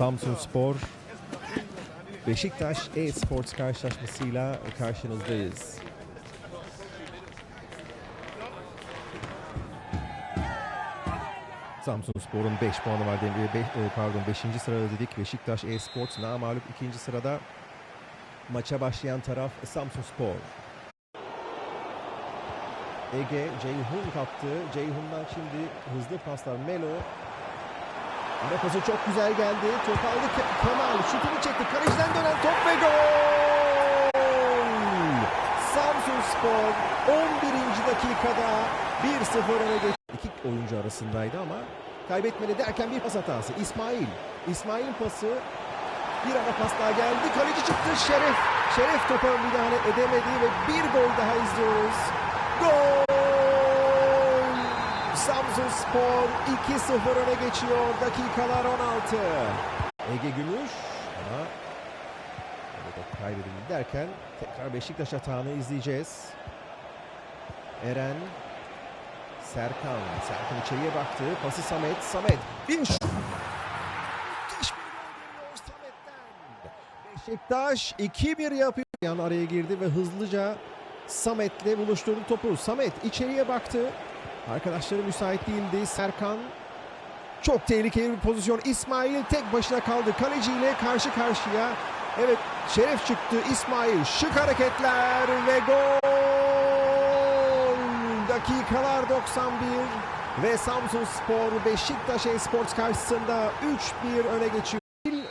Samsun Spor Beşiktaş e-sports karşılaşmasıyla karşınızdayız. Samsun Spor'un 5 puanı var Demir. Be, e, pardon 5. sırada dedik. Beşiktaş e-sports namalup 2. sırada. Maça başlayan taraf Samsun Spor. Ege Ceyhun kaptı. Ceyhun'dan şimdi hızlı paslar Melo. Ara pası çok güzel geldi. Top aldı Ke- Kemal. Şutunu çekti. Kaleciden dönen top ve gol! Samsun Spor 11. dakikada 1-0 öne geçti. İki oyuncu arasındaydı ama kaybetmedi derken bir pas hatası. İsmail. İsmail'in pası bir ara pas daha geldi. Kaleci çıktı. Şeref. Şeref topa müdahale edemedi ve bir gol daha izliyoruz. Gol! Samsun Spor 2-0 öne geçiyor. Dakikalar 16. Ege Gümüş ama burada kaybedildi derken tekrar Beşiktaş atağını izleyeceğiz. Eren Serkan. Serkan içeriye baktı. Pası Samet. Samet. Bir şut. Beşiktaş 2-1 yapıyor. Yan araya girdi ve hızlıca Samet'le buluşturdu topu. Samet içeriye baktı. Arkadaşları müsait değildi. Serkan çok tehlikeli bir pozisyon. İsmail tek başına kaldı. Kaleciyle karşı karşıya. Evet Şeref çıktı. İsmail şık hareketler ve gol. Dakikalar 91 ve Samsun Spor Beşiktaş Esports karşısında 3-1 öne geçiyor.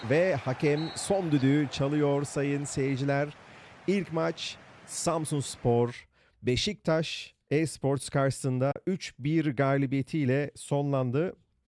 Ve hakem son düdüğü çalıyor sayın seyirciler. İlk maç Samsun Spor Beşiktaş Esports karşısında 3-1 galibiyetiyle sonlandı.